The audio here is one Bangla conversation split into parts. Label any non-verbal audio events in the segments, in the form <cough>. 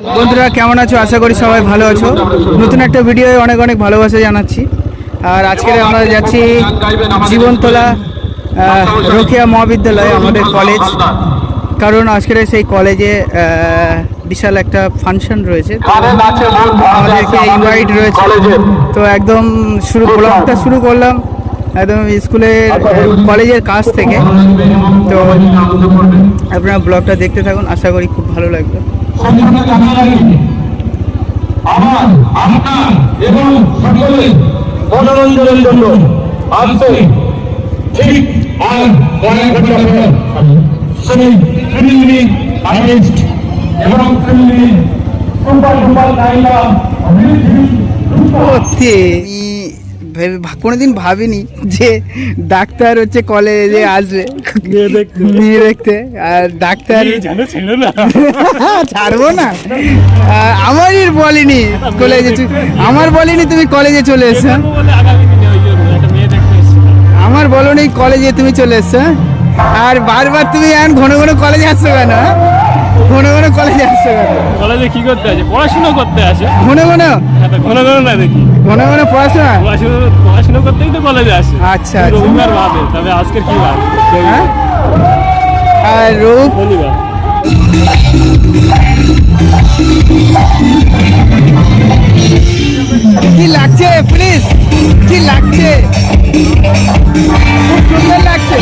বন্ধুরা কেমন আছো? আশা করি সবাই ভালো আছো। নতুন একটা ভিডিও অনেক অনেক ভালোবাসা জানাচ্ছি। আর আজকে আমরা যাচ্ছি জীবনতলা রোকেয়া মহাবিদ্যালয় আমাদের কলেজ। কারণ আজকের সেই কলেজে বিশাল একটা ফাংশন রয়েছে। আমাদেরকে ইনভাইট রয়েছে। তো একদম শুরু ব্লগটা শুরু করলাম। একদম স্কুলের কলেজের কাছ থেকে। তো আপনারা ব্লগটা দেখতে থাকুন। আশা করি খুব ভালো লাগবে। আমার আপনার এবং সকলের মনোরঞ্জনের জন্য ঠিক আর কয়েক ঘণ্টা পর সেই ফিল্মি আর্টিস্ট এবং ভেবে কোনোদিন ভাবিনি যে ডাক্তার হচ্ছে কলেজে আসবে। মেয়ে দেখতে। আর ডাক্তার <laughs> ছাড়বো না। আমারই বলিনি কলেজে আমার বলিনি তুমি কলেজে চলে এসছো। আমার বলনি কলেজে তুমি চলে এসছো? আর বারবার তুমি এখন ঘন ঘন কলেজে আসছো কেন? ঘন ঘন কলেজে আসছো। কলেজে কি করতে আছে? পড়াশোনা করতে আছে। ঘন ঘন? হ্যাঁ, ঘন ঘন না দেখি। ঘন ঘন পড়াশোনা? পড়াশোনা পড়াশোনা করতেই তো কলেজে আসে। আচ্ছা, আচ্ছা। রবিবার বাদে তবে আজকের কি বার হ্যাঁ? আর রূপ? শনিবার। কি লাগছে প্লিজ কি লাগছে? খুব সুন্দর লাগছে।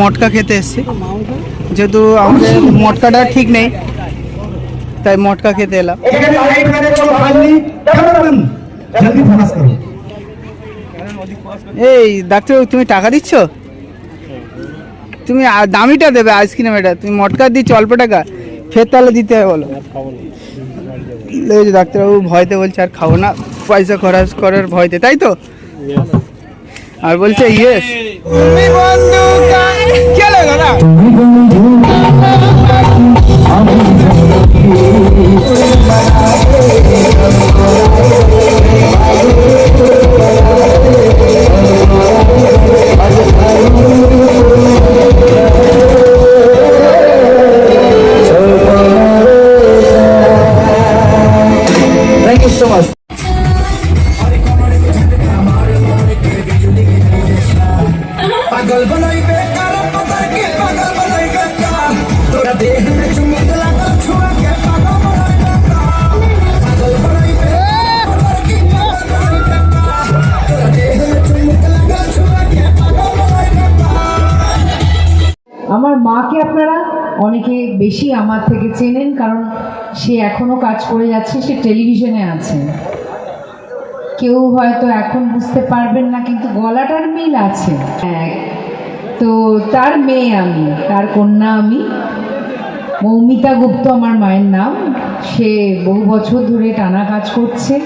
মটকা খেতে এসেছি। যেহেতু আমাদের মটকাটা ঠিক নেই তাই মটকা খেতে এলাম। এই ডাক্তার তুমি টাকা দিচ্ছ? তুমি দামিটা দেবে আইসক্রিম এটা। তুমি মটকা দিচ্ছ অল্প টাকা। ফের তাহলে দিতে হবে বলো। ডাক্তারবাবু ভয়তে বলছে আর খাব না। পয়সা খরচ করার ভয়তে তাই তো? আর বলছে ইয়েস তুমি বন্ধু খেলে দাদা থ্যাংক পাগল কার পাগল কার তোরা দেহ মে পাগল পাগল কার তোরা দেহ মে পাগল আমার মাকে আপনারা অনেকে বেশি আমার থেকে চেনেন কারণ সে এখনও কাজ করে যাচ্ছে সে টেলিভিশনে আছে। কেউ হয়তো এখন বুঝতে পারবেন না কিন্তু গলাটার মিল আছে। হ্যাঁ, তো তার মেয়ে আমি, তার কন্যা আমি। মৌমিতা গুপ্ত আমার মায়ের নাম। সে বহু বছর ধরে টানা কাজ করছে।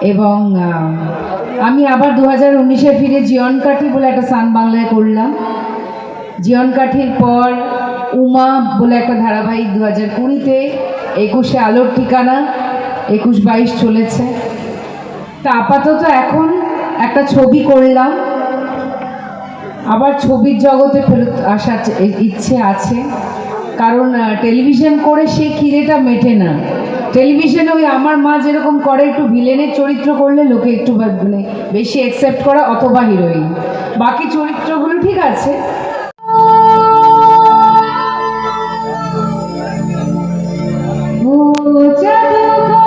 এবং আমি আবার দু হাজার উনিশে ফিরে জীবন কাঠি বলে একটা সান বাংলায় করলাম। জীবন কাঠির পর উমা বলে একটা ধারাবাহিক দু হাজার কুড়িতে একুশে আলোর ঠিকানা, একুশ বাইশ চলেছে। তা আপাতত এখন একটা ছবি করলাম। আবার ছবির জগতে ফেরত আসার ইচ্ছে আছে। কারণ টেলিভিশন করে সেই খিদেটা মেটে না। টেলিভিশনে ওই আমার মা যেরকম করে একটু ভিলেনের চরিত্র করলে লোকে একটু মানে বেশি অ্যাকসেপ্ট করা অথবা হিরোইন বাকি চরিত্রগুলো ঠিক আছে। ও